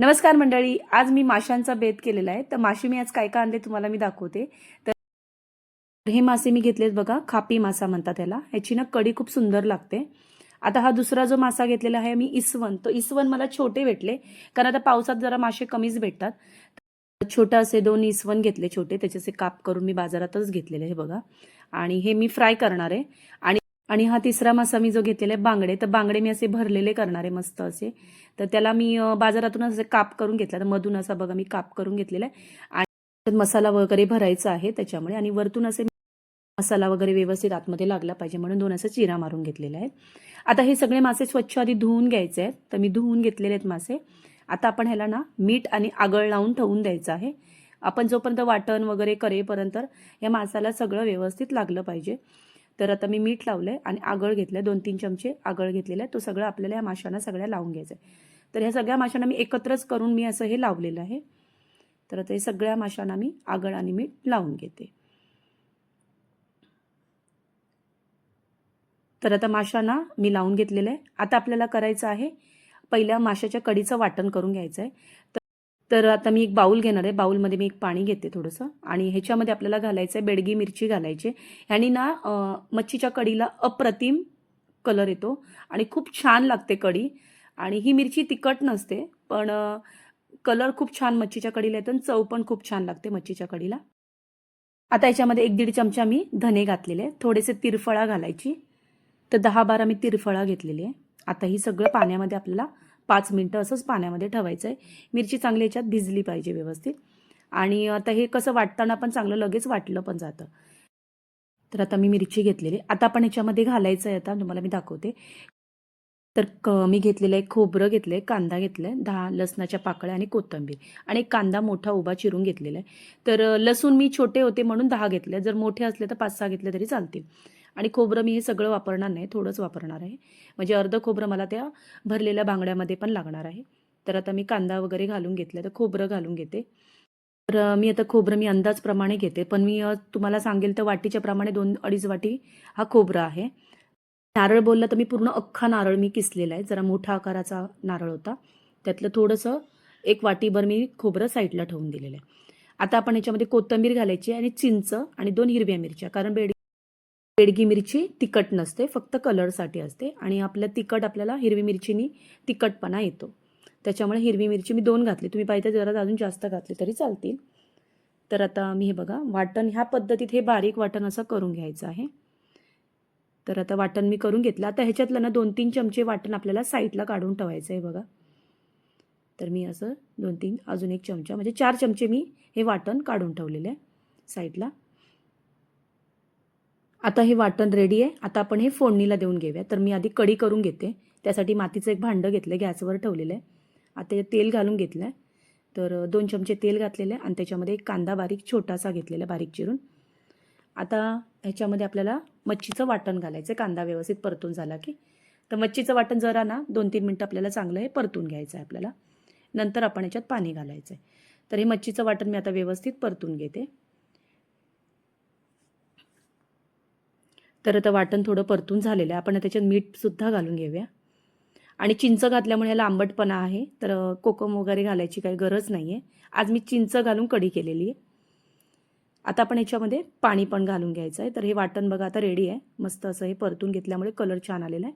नमस्कार मंडळी आज मी माशांचा बेत केलेला आहे. तर मासे मी आज काय काय आणले तुम्हाला मी दाखवते. तर हे मासे मी घेतलेत बघा खापी मासा म्हणतात त्याला. ह्याची ना कडी खूप सुंदर लागते. आता हा दुसरा जो मासा घेतलेला आहे मी इसवण. तो इसवण मला छोटे भेटले कारण आता पावसात जरा मासे कमीच भेटतात. छोटा असे दोन इसवण घेतले छोटे त्याचे काप करून मी बाजारातच घेतलेले हे बघा. आणि हे मी फ्राय करणार आहे. आणि आणि हा तिसरा मासा मी जो घेतलेला आहे बांगडे तर बांगडे मी असे भरलेले करणार आहे मस्त असे. तर त्याला मी बाजारातून असे काप करून घेतला. तर मधून असा बघा मी काप करून घेतलेला आहे. आणि मसाला वगैरे भरायचा आहे त्याच्यामुळे आणि वरतून असे मसाला वगैरे व्यवस्थित आतमध्ये लागला पाहिजे म्हणून दोन असं चिरा मारून घेतलेला आहे आता हे सगळे मासे स्वच्छ आधी धुवून घ्यायचे आहेत. तर मी धुवून घेतलेले आहेत मासे. आता आपण ह्याला ना मीठ आणि आगळ लावून ठेवून द्यायचं आहे. आपण जोपर्यंत वाटण वगैरे करेपर्यंत या मासाला सगळं व्यवस्थित लागलं पाहिजे. तर आता मी मीठ लावलं आहे आणि आगळ घेतलं दोन तीन चमचे आगळ घेतलेलं आहे. तो सगळं आपल्याला या माशांना सगळ्या लावून घ्यायचं आहे तर ह्या सगळ्या माशांना मी एकत्रच करून मी असं हे लावलेलं आहे. तर आता हे सगळ्या माशांना मी आगळ आणि मीठ लावून घेते. तर आता माशांना मी लावून घेतलेलं आहे. आता आपल्याला करायचं आहे पहिल्या माशाच्या कडीचं वाटण करून घ्यायचं आहे तर आता मी एक बाऊल घेणार आहे. बाऊलमध्ये मी एक पाणी घेते थोडंसं. आणि ह्याच्यामध्ये आपल्याला घालायचं आहे बेडगी मिरची घालायची. ह्यानी ना मच्छीच्या कढीला अप्रतिम कलर येतो. आणि खूप छान लागते कढी. आणि ही मिरची तिखट नसते पण कलर खूप छान मच्छीच्या कढीला येतो आणि चव पण खूप छान लागते मच्छीच्या कढीला आता याच्यामध्ये एक दीड चमचा मी धने घातलेले आहे थोडेसे तिरफळा घालायची. तर दहा बारा मी तिरफळा घेतलेली आहे. आता ही सगळं पाण्यामध्ये आपल्याला पाच मिनटं असंच पाण्यामध्ये ठेवायचं आहे मिरची चांगली याच्यात भिजली पाहिजे व्यवस्थित. आणि आता हे कसं वाटताना पण चांगलं लगेच वाटलं पण जातं. तर आता मी मिरची घेतलेली. आता आपण याच्यामध्ये घालायचं आहे आता. तुम्हाला मी दाखवते. तर क मी घेतलेलं आहे खोबरं घेतलं आहे कांदा घेतला आहे दहा लसणाच्या पाकळ्या आणि कोथिंबीर. आणि एक कांदा मोठा उभा चिरून घेतलेला आहे तर लसूण मी छोटे होते म्हणून दहा घेतले. जर मोठे असले तर पाच सहा घेतले तरी चालतील. आणि खोबरं मी हे सगळं वापरणार नाही थोडंच वापरणार आहे. म्हणजे अर्धं खोबरं मला त्या भरलेल्या बांगड्यामध्ये पण लागणार आहे. तर आता मी कांदा वगैरे घालून घेतलं तर खोबरं घालून घेते. तर मी आता खोबरं मी अंदाजप्रमाणे घेते पण मी तुम्हाला सांगेल तर वाटीच्या प्रमाणे दोन अडीच वाटी हा खोबरं आहे. नारळ बोलला तर मी पूर्ण अख्खा नारळ मी किसलेला आहे जरा मोठा आकाराचा नारळ होता. त्यातलं थोडंसं एक वाटीभर मी खोबरं साईडला ठेवून दिलेलं आहे. आता आपण याच्यामध्ये कोथिंबीर घालायची आणि चिंच आणि दोन हिरव्या मिरच्या कारण बेड बेडगी मिरची तिखट नसते फक्त कलरसाठी असते आणि आपलं तिखट आपल्याला हिरवी मिरचीनी तिखटपणा येतो. त्याच्यामुळे हिरवी मिरची मी दोन घातली. तुम्ही पाहिजे जरा अजून जास्त घातली तरी चालतील. तर आता मी हे बघा वाटण ह्या पद्धतीत हे बारीक वाटण असं करून घ्यायचं आहे. तर आता वाटण मी करून घेतलं. आता ह्याच्यातलं ना दोन तीन चमचे वाटण आपल्याला साईडला काढून ठेवायचं आहे बघा. तर मी असं दोन तीन अजून एक चमचा म्हणजे चार चमचे मी हे वाटण काढून ठेवलेले आहे साईडला. आता हे वाटण रेडी आहे. आता आपण हे फोडणीला देऊन घेऊया. तर मी आधी कढी करून घेते. त्यासाठी मातीचं एक भांडं घेतलं आहे गॅसवर ठेवलेलं आहे. आता तेल घालून घेतलं आहे तर दोन चमचे तेल घातलेले आहे आणि त्याच्यामध्ये एक कांदा बारीक छोटासा घेतलेला आहे बारीक चिरून. आता ह्याच्यामध्ये आपल्याला मच्छीचं वाटण घालायचं कांदा व्यवस्थित परतून झाला की. तर मच्छीचं वाटण जरा ना दोन तीन मिनटं आपल्याला चांगलं हे परतून घ्यायचं आहे आपल्याला. नंतर आपण याच्यात पाणी घालायचं आहे तर हे मच्छीचं वाटण मी आता व्यवस्थित परतून घेते. तर आता वाटण थोडं परतून झालेलं आहे. आपण त्याच्यात मीठसुद्धा घालून घेऊया. आणि चिंच घातल्यामुळे ह्याला आंबटपणा आहे. तर कोकम वगैरे घालायची काही गरज नाही आहे आज मी चिंच घालून कढी केलेली आहे. आता आपण ह्याच्यामध्ये पाणी पण घालून घ्यायचं आहे. तर हे वाटण बघा आता रेडी आहे. मस्त असं हे परतून घेतल्यामुळे कलर छान आलेला आहे.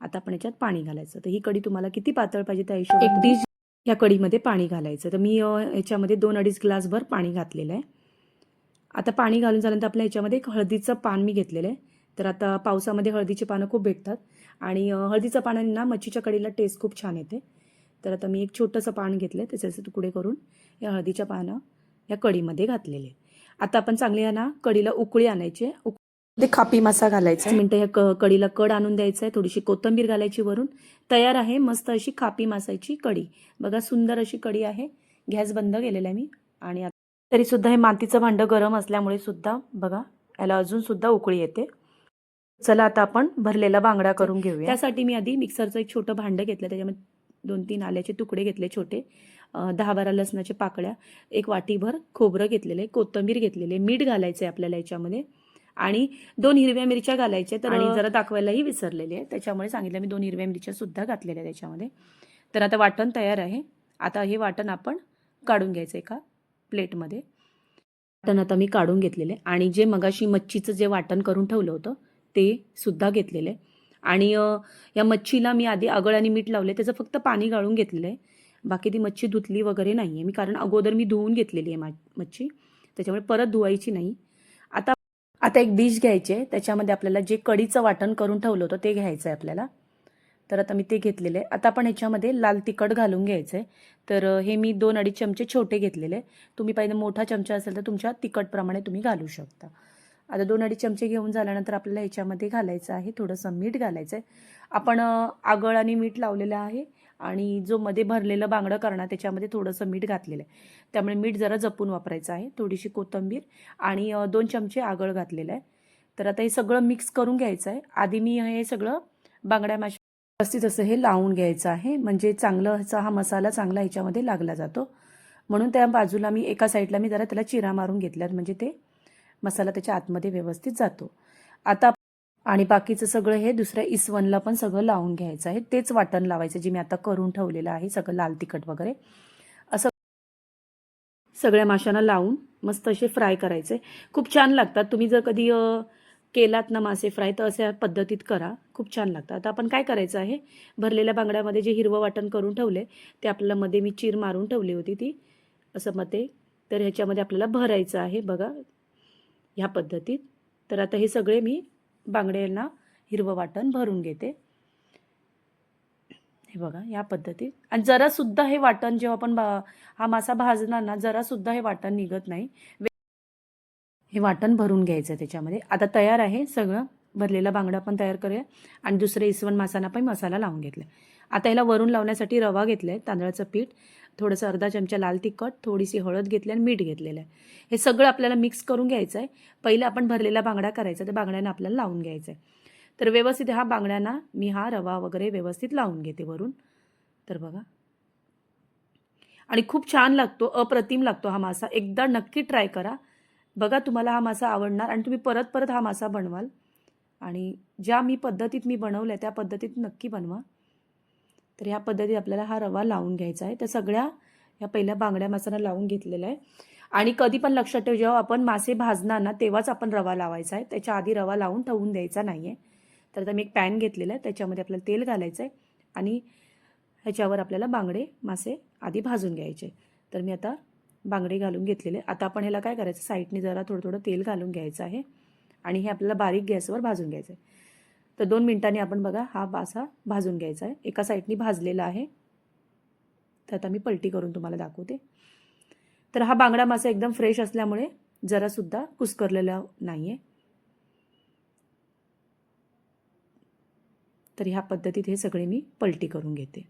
आता आपण याच्यात पाणी घालायचं. तर ही कढी तुम्हाला किती पातळ पाहिजे त्या हिशोबाने एक डिश या कढीमध्ये पाणी घालायचं. तर मी अ, ह्याच्यामध्ये दोन अडीच ग्लासभर पाणी घातलेलं आहे. आता पाणी घालून झाल्यानंतर आपल्या ह्याच्यामध्ये एक हळदीचं पान मी घेतलेलं आहे. तर आता पावसामध्ये हळदीची पानं खूप भेटतात. आणि हळदीचं पानांनी ना मच्छीच्या कढीला टेस्ट खूप छान येते. तर आता मी एक छोटंसं पान घेतलं आहे त्याचे तुकडे करून या हळदीच्या पानं या कढीमध्ये घातलेले आहे. आता आपण चांगले ना कढीला उकळी आणायची. उक- ते खापी मासा घालायचा आहे. मिनटं या क कढीला कड आणून द्यायचं आहे. थोडीशी कोथिंबीर घालायची वरून. तयार आहे मस्त अशी खापी मासाची कढी. बघा सुंदर अशी कढी आहे. गॅस बंद केलेला आहे मी. आणि आता तरी सुद्धा हे मातीचं भांडं गरम असल्यामुळे सुद्धा बघा याला अजून सुद्धा उकळी येते. चला आता आपण भरलेला बांगडा करून घेऊया. त्यासाठी मी आधी मिक्सरचं एक छोटं भांडं घेतलं त्याच्यामध्ये दोन तीन आल्याचे तुकडे घेतले छोटे दहा बारा लसणाच्या पाकळ्या एक वाटीभर खोबरं घेतलेले कोथिंबीर घेतलेले मीठ घालायचं आहे आपल्याला याच्यामध्ये आणि दोन हिरव्या मिरच्या घालायच्या तर आणि जरा दाखवायलाही विसरलेले आहे त्याच्यामुळे सांगितलं मी दोन हिरव्या मिरच्या सुद्धा घातलेल्या आहे त्याच्यामध्ये. तर आता वाटण तयार आहे. आता हे वाटण आपण काढून घ्यायचं एका प्लेटमध्ये. वाटण आता मी काढून घेतलेले आणि जे मगाशी मच्छीचं जे वाटण करून ठेवलं होतं ते सुद्धा घेतलेले. आणि या मच्छीला मी आधी आगळ आणि मीठ लावले त्याचं फक्त पाणी गाळून घेतलेलं आहे. बाकी ती मच्छी धुतली वगैरे नाही आहे मी कारण अगोदर मी धुवून घेतलेली आहे मा मच्छी. त्याच्यामुळे परत धुवायची नाही. आता आता एक डिश घ्यायची आहे. त्याच्यामध्ये आपल्याला जे कढीचं वाटण करून ठेवलं होतं ते घ्यायचं आहे आपल्याला. तर आता मी ते घेतलेलं आहे. आता आपण ह्याच्यामध्ये लाल तिखट घालून घ्यायचं आहे तर हे मी दोन अडीच चमचे छोटे घेतलेले तुम्ही पाहिजे मोठा चमचा असेल तर तुमच्या तिखटप्रमाणे तुम्ही घालू शकता. आता दोन अडीच चमचे घेऊन झाल्यानंतर आपल्याला ह्याच्यामध्ये घालायचं आहे. थोडंसं मीठ घालायचं आहे आपण आगळ आणि मीठ लावलेलं आहे. आणि जो मध्ये भरलेलं बांगडं करणार त्याच्यामध्ये थोडंसं मीठ घातलेलं आहे. त्यामुळे मीठ जरा जपून वापरायचं आहे. थोडीशी कोथिंबीर आणि दोन चमचे आगळ घातलेलं आहे. तर आता हे सगळं मिक्स करून घ्यायचं आहे. आधी मी हे सगळं बांगड्या माश व्यवस्थित असं हे लावून घ्यायचं आहे. म्हणजे चांगलं ह्याचा हा मसाला चांगला ह्याच्यामध्ये लागला जातो. म्हणून त्या बाजूला मी एका साईडला मी जरा त्याला चिरा मारून घेतल्यात. म्हणजे ते मसाला त्याच्या आतमध्ये व्यवस्थित जातो. आता आणि बाकीचं सगळं हे दुसऱ्या इसवनला पण सगळं लावून घ्यायचं आहे. तेच वाटण लावायचं जे मी आता करून ठेवलेलं आहे. सगळं लाल तिखट वगैरे. असं सगळ्या माशांना लावून मस्त असे फ्राय करायचे. खूप छान लागतात. तुम्ही जर कधी केलात ना मासे फ्राय तर अशा पद्धतीत करा. खूप छान लागतात आता आपण काय करायचं आहे? भरलेल्या बांगड्यामध्ये जे हिरवं वाटण करून ठेवले ते आपल्याला मध्ये मी चीर मारून ठेवली होती ती. असं मते. तर ह्याच्यामध्ये आपल्याला भरायचं आहे बघा ह्या पद्धतीत. तर आता हे सगळे मी बांगड्यांना हिरवं वाटण भरून घेते. हे बघा या पद्धतीत. आणि जरासुद्धा हे वाटण जेव्हा आपण बा हा मासा भाजणार ना जरासुद्धा हे वाटण निघत नाही. हे वाटण भरून घ्यायचं त्याच्यामध्ये. आता तयार आहे सगळं. भरलेला बांगडा पण तयार करूया. आणि दुसरे इसवण मासाना पण मसाला लावून घेतला आता ह्याला वरून लावण्यासाठी रवा घेतला आहे तांदळाचं पीठ. थोडंसं अर्धा चमचा लाल तिखट थोडीशी हळद घेतली आणि मीठ घेतलेलं आहे. हे सगळं आपल्याला मिक्स करून घ्यायचं आहे. पहिलं आपण भरलेला बांगडा करायचा त्या बांगड्यानं आपल्याला लावून घ्यायचं आहे. तर व्यवस्थित हा बांगड्यांना मी हा रवा वगैरे व्यवस्थित लावून घेते वरून. तर बघा. आणि खूप छान लागतो अप्रतिम लागतो हा मासा. एकदा नक्की ट्राय करा. बघा तुम्हाला हा मासा आवडणार आणि तुम्ही परत परत हा मासा बनवाल. आणि ज्या मी पद्धतीत मी बनवल्या त्या पद्धतीत नक्की बनवा. तर ह्या पद्धतीत आपल्याला हा रवा लावून घ्यायचा आहे. तर सगळ्या ह्या पहिल्या बांगड्या मासांना लावून घेतलेला आहे. आणि कधी पण लक्षात ठेव जेव्हा आपण मासे भाजणार ना तेव्हाच आपण रवा लावायचा आहे. त्याच्या आधी रवा लावून ठेवून द्यायचा नाही आहे तर आता मी एक पॅन घेतलेला आहे. त्याच्यामध्ये आपल्याला तेल घालायचं आहे आणि ह्याच्यावर आपल्याला बांगडे मासे आधी भाजून घ्यायचे. तर मी आता बांगडे घालून घेतलेले. आता आपण ह्याला काय करायचं? साईडने जरा थोडं थोडं तेल घालून घ्यायचं आहे. आणि हे आपल्याला बारीक गॅसवर भाजून घ्यायचं आहे तर दोन मिनिटांनी आपण बघा हा बासा भाजून घ्यायचा आहे. एका साईडनी भाजलेला आहे. तर आता मी पलटी करून तुम्हाला दाखवते. तर हा बांगडा मासा एकदम फ्रेश असल्यामुळे जरासुद्धा कुस्करलेला नाही आहे तर ह्या पद्धतीत हे सगळे मी पलटी करून घेते.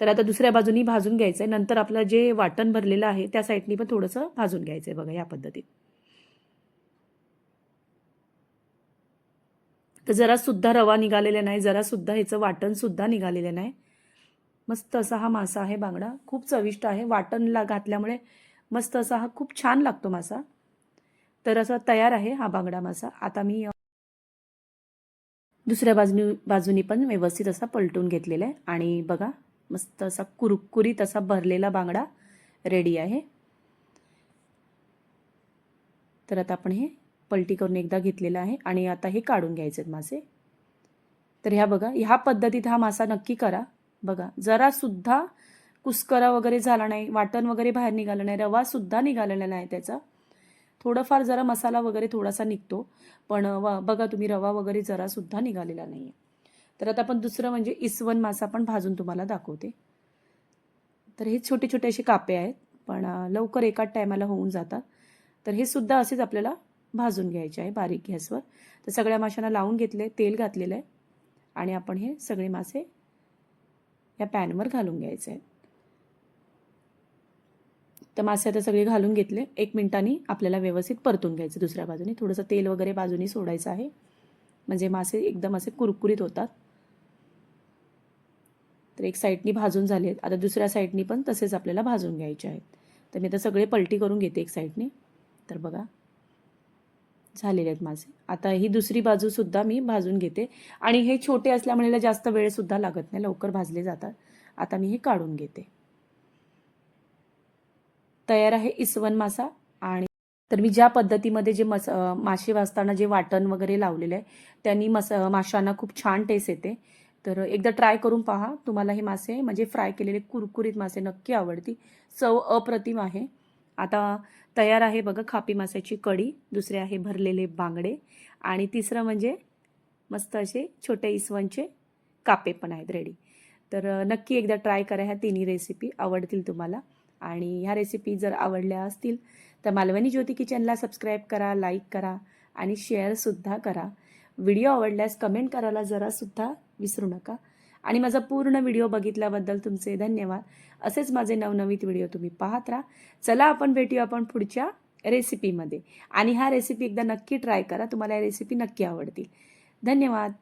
तर आता दुसऱ्या बाजूनी भाजून घ्यायचं आहे नंतर आपलं जे वाटण भरलेलं आहे त्या साईडनी पण थोडंसं भाजून घ्यायचं आहे बघा या पद्धतीत. तर जरासुद्धा रवा निघालेला नाही जरासुद्धा ह्याचं वाटणसुद्धा निघालेलं नाही. मस्त असा हा मासा आहे बांगडा. खूप चविष्ट आहे. वाटणला घातल्यामुळे मस्त असा हा खूप छान लागतो मासा. तर असा तयार आहे हा बांगडा मासा. आता मी दुसऱ्या बाजूनी बाजूनी पण व्यवस्थित असा पलटून घेतलेला आहे. आणि बघा मस्त असा कुरकुरीत असा भरलेला बांगडा रेडी आहे. तर आता आपण हे पलटी करून एकदा घेतलेलं आहे आणि आता हे काढून घ्यायचे आहेत मासे. तर ह्या बघा ह्या पद्धतीत हा मासा नक्की करा. बघा जरासुद्धा कुस्करा वगैरे झाला नाही वाटण वगैरे बाहेर निघालं नाही रवासुद्धा निघालेला नाही त्याचा. थोडंफार जरा मसाला वगैरे थोडासा निघतो पण व बघा तुम्ही रवा वगैरे जरासुद्धा निघालेला नाही आहे तर आता आपण दुसरं म्हणजे इसवण मासा पण भाजून तुम्हाला दाखवते. तर हे छोटे छोटे असे कापे आहेत पण लवकर एकाच टायमाला होऊन जातात. तर हे सुद्धा असेच आपल्याला भाजून घ्यायचे आहे बारीक गॅसवर. तर सगळ्या माशांना लावून घेतले तेल घातलेलं आहे. आणि आपण हे सगळे मासे या पॅनवर घालून घ्यायचे आहेत. तर मासे आता सगळे घालून घेतले. एक मिनिटांनी आपल्याला व्यवस्थित परतून घ्यायचं दुसऱ्या बाजूने. थोडंसं तेल वगैरे बाजूनी सोडायचं आहे. म्हणजे मासे एकदम असे कुरकुरीत होतात. तर एक साईडनी भाजून झाले आहेत. आता दुसऱ्या साईडनी पण तसेच आपल्याला भाजून घ्यायचे आहेत. तर मी आता सगळे पलटी करून घेते एक साईडने. तर बघा झालेले आहेत माझे. आता ही दुसरी बाजूसुद्धा मी भाजून घेते. आणि हे छोटे असल्यामुळे जास्त वेळसुद्धा लागत नाही लवकर भाजले जातात. आता मी हे काढून घेते. तयार आहे इसवण मासा आणि तर मी ज्या पद्धतीमध्ये जे मस मासे वाजताना जे वाटण वगैरे लावलेलं आहे त्यांनी मस माशांना खूप छान टेस्ट येते. तर एकदा ट्राय करून पहा. तुम्हाला हे मासे म्हणजे फ्राय केलेले कुरकुरीत मासे नक्की आवडतील. चव अप्रतिम आहे. आता तयार आहे बघा खापी माशाची कढी. दुसरे आहे भरलेले बांगडे. आणि तिसरं म्हणजे मस्त असे छोटे इसवणचे कापे पण आहेत रेडी तर नक्की एकदा ट्राय करा ह्या तिन्ही रेसिपी आवडतील तुम्हाला. आणि ह्या रेसिपी जर आवडल्या असतील तर मालवणी ज्योती किचनला सबस्क्राईब करा लाईक करा आणि शेअरसुद्धा करा. व्हिडिओ आवडल्यास कमेंट करायला जरासुद्धा विसरू नका. आणि माझा पूर्ण व्हिडिओ बघितल्याबद्दल तुमचे धन्यवाद. असेच माझे नवनवीन व्हिडिओ तुम्ही पाहत राहा. चला आपण भेटूया आपण पुढच्या रेसिपीमध्ये आणि हा रेसिपी एकदा नक्की ट्राय करा. तुम्हाला या रेसिपी नक्की आवडतील. धन्यवाद.